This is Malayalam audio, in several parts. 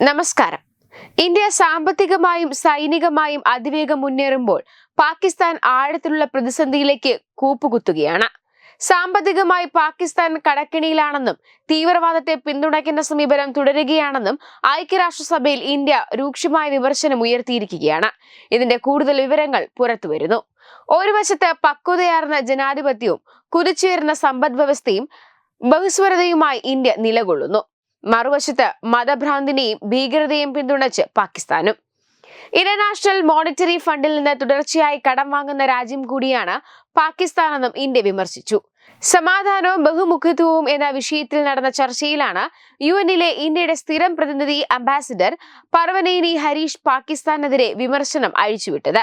നമസ്കാരം. ഇന്ത്യ സാമ്പത്തികമായും സൈനികമായും അതിവേഗം മുന്നേറുമ്പോൾ പാകിസ്ഥാൻ ആഴത്തിലുള്ള പ്രതിസന്ധിയിലേക്ക് കൂപ്പുകുത്തുകയാണ്. സാമ്പത്തികമായി പാകിസ്ഥാൻ കടക്കിണിയിലാണെന്നും തീവ്രവാദത്തെ പിന്തുണയ്ക്കുന്ന സമീപനം തുടരുകയാണെന്നും ഐക്യരാഷ്ട്രസഭയിൽ ഇന്ത്യ രൂക്ഷമായ വിമർശനം ഉയർത്തിയിരിക്കുകയാണ്. ഇതിന്റെ കൂടുതൽ വിവരങ്ങൾ പുറത്തുവരുന്നു. ഒരു വശത്ത് പക്വതയാർന്ന ജനാധിപത്യവും കുതിച്ചുയരുന്ന സമ്പദ് വ്യവസ്ഥയും ബഹുസ്വരതയുമായി ഇന്ത്യ നിലകൊള്ളുന്നു. മറുവശത്ത് മതഭ്രാന്തിനെയും ഭീകരതയും പിന്തുണച്ച് പാകിസ്ഥാനും. ഇന്റർനാഷണൽ മോണിറ്ററി ഫണ്ടിൽ നിന്ന് തുടർച്ചയായി കടം വാങ്ങുന്ന രാജ്യം കൂടിയാണ് പാകിസ്ഥാനെന്നും ഇന്ത്യ വിമർശിച്ചു. സമാധാനവും ബഹുമുഖത്വവും എന്ന വിഷയത്തിൽ നടന്ന ചർച്ചയിലാണ് യു എന്നിലെ ഇന്ത്യയുടെ സ്ഥിരം പ്രതിനിധി അംബാസിഡർ പർവനേനി ഹരീഷ് പാകിസ്ഥാനെതിരെ വിമർശനം അഴിച്ചുവിട്ടത്.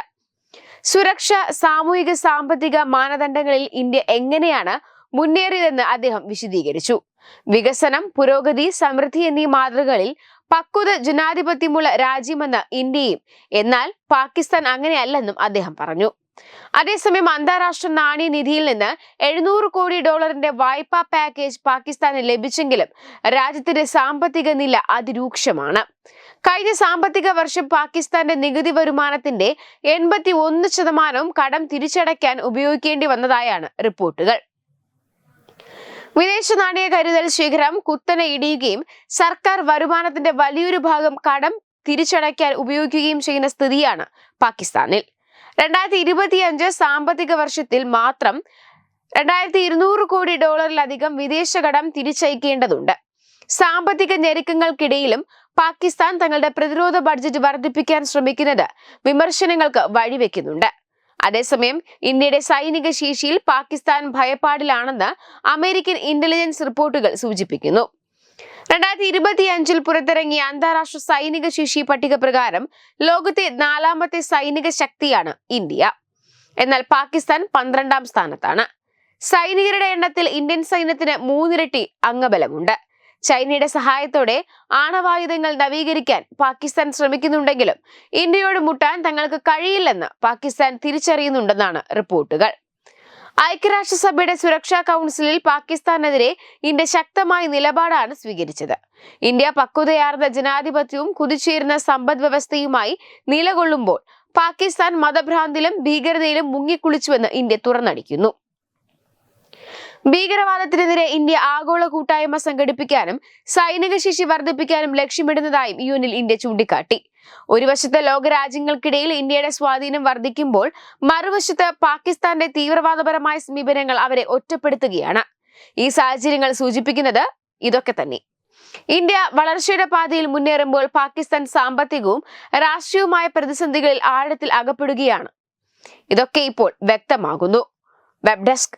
സുരക്ഷ സാമൂഹിക സാമ്പത്തിക മാനദണ്ഡങ്ങളിൽ ഇന്ത്യ എങ്ങനെയാണ് മുന്നേറിയതെന്ന് അദ്ദേഹം വിശദീകരിച്ചു. വികസനം പുരോഗതി സമൃദ്ധി എന്നീ മാതൃകകളിൽ പക്വത ജനാധിപത്യമുള്ള രാജ്യമെന്ന ഇന്ത്യയും എന്നാൽ പാകിസ്ഥാൻ അങ്ങനെയല്ലെന്നും അദ്ദേഹം പറഞ്ഞു. അതേസമയം അന്താരാഷ്ട്ര നാണയനിധിയിൽ നിന്ന് എഴുന്നൂറ് കോടി ഡോളറിന്റെ വായ്പാ പാക്കേജ് പാകിസ്ഥാന് ലഭിച്ചെങ്കിലും രാജ്യത്തിന്റെ സാമ്പത്തിക നില അതിരൂക്ഷമാണ്. കഴിഞ്ഞ സാമ്പത്തിക വർഷം പാകിസ്ഥാന്റെ നികുതി വരുമാനത്തിന്റെ എൺപത്തി ഒന്ന് ശതമാനവും കടം തിരിച്ചടയ്ക്കാൻ ഉപയോഗിക്കേണ്ടി വന്നതായാണ് റിപ്പോർട്ടുകൾ. വിദേശ നാണയ കരുതൽ ശേഖരം കുത്തനെ ഇടിയുകയും സർക്കാർ വരുമാനത്തിന്റെ വലിയൊരു ഭാഗം കടം തിരിച്ചടയ്ക്കാൻ ഉപയോഗിക്കുകയും ചെയ്യുന്ന സ്ഥിതിയാണ് പാകിസ്ഥാനിൽ. രണ്ടായിരത്തി ഇരുപത്തിയഞ്ച് സാമ്പത്തിക വർഷത്തിൽ മാത്രം രണ്ടായിരത്തി ഇരുന്നൂറ് കോടി ഡോളറിലധികം വിദേശ കടം തിരിച്ചയക്കേണ്ടതുണ്ട്. സാമ്പത്തിക ഞെരുക്കങ്ങൾക്കിടയിലും പാകിസ്ഥാൻ തങ്ങളുടെ പ്രതിരോധ ബഡ്ജറ്റ് വർദ്ധിപ്പിക്കാൻ ശ്രമിക്കുന്നത് വിമർശനങ്ങൾക്ക് വഴിവെക്കുന്നുണ്ട്. അതേസമയം ഇന്ത്യയുടെ സൈനിക ശേഷിയിൽ പാകിസ്ഥാൻ ഭയപ്പാടിലാണെന്ന് അമേരിക്കൻ ഇന്റലിജൻസ് റിപ്പോർട്ടുകൾ സൂചിപ്പിക്കുന്നു. രണ്ടായിരത്തി ഇരുപത്തി അഞ്ചിൽ പുറത്തിറങ്ങിയ അന്താരാഷ്ട്ര സൈനിക ശേഷി പട്ടിക പ്രകാരം ലോകത്തെ നാലാമത്തെ സൈനിക ശക്തിയാണ് ഇന്ത്യ. എന്നാൽ പാകിസ്ഥാൻ പന്ത്രണ്ടാം സ്ഥാനത്താണ്. സൈനികരുടെ എണ്ണത്തിൽ ഇന്ത്യൻ സൈന്യത്തിന് മൂന്നിരട്ടി അംഗബലമുണ്ട്. ചൈനയുടെ സഹായത്തോടെ ആണവായുധങ്ങൾ നവീകരിക്കാൻ പാകിസ്ഥാൻ ശ്രമിക്കുന്നുണ്ടെങ്കിലും ഇന്ത്യയോട് മുട്ടാൻ തങ്ങൾക്ക് കഴിയില്ലെന്ന് പാകിസ്ഥാൻ തിരിച്ചറിയുന്നുണ്ടെന്നാണ് റിപ്പോർട്ടുകൾ. ഐക്യരാഷ്ട്രസഭയുടെ സുരക്ഷാ കൗൺസിലിൽ പാകിസ്ഥാനെതിരെ ഇന്ത്യ ശക്തമായ നിലപാടാണ് സ്വീകരിച്ചത്. ഇന്ത്യ പക്വതയാർന്ന ജനാധിപത്യവും കുതിച്ചേരുന്ന സമ്പദ് വ്യവസ്ഥയുമായി നിലകൊള്ളുമ്പോൾ പാകിസ്ഥാൻ മതഭ്രാന്തിലും ഭീകരതയിലും മുങ്ങിക്കുളിച്ചുവെന്ന് ഇന്ത്യ തുറന്നടിക്കുന്നു. ഭീകരവാദത്തിനെതിരെ ഇന്ത്യ ആഗോള കൂട്ടായ്മ സംഘടിപ്പിക്കാനും സൈനിക ശേഷി വർദ്ധിപ്പിക്കാനും ലക്ഷ്യമിടുന്നതായും യുഎനിൽ ഇന്ത്യ ചൂണ്ടിക്കാട്ടി. ഒരു വശത്ത് ലോകരാജ്യങ്ങൾക്കിടയിൽ ഇന്ത്യയുടെ സ്വാധീനം വർദ്ധിക്കുമ്പോൾ മറുവശത്ത് പാകിസ്ഥാന്റെ തീവ്രവാദപരമായ സമീപനങ്ങൾ അവരെ ഒറ്റപ്പെടുത്തുകയാണ്. ഈ സാഹചര്യങ്ങൾ സൂചിപ്പിക്കുന്നത് ഇതൊക്കെ തന്നെ. ഇന്ത്യ വളർച്ചയുടെ പാതയിൽ മുന്നേറുമ്പോൾ പാകിസ്ഥാൻ സാമ്പത്തികവും രാഷ്ട്രീയവുമായ പ്രതിസന്ധികളിൽ ആഴത്തിൽ അകപ്പെടുകയാണ്. ഇതൊക്കെ ഇപ്പോൾ വ്യക്തമാകുന്നു. Web desk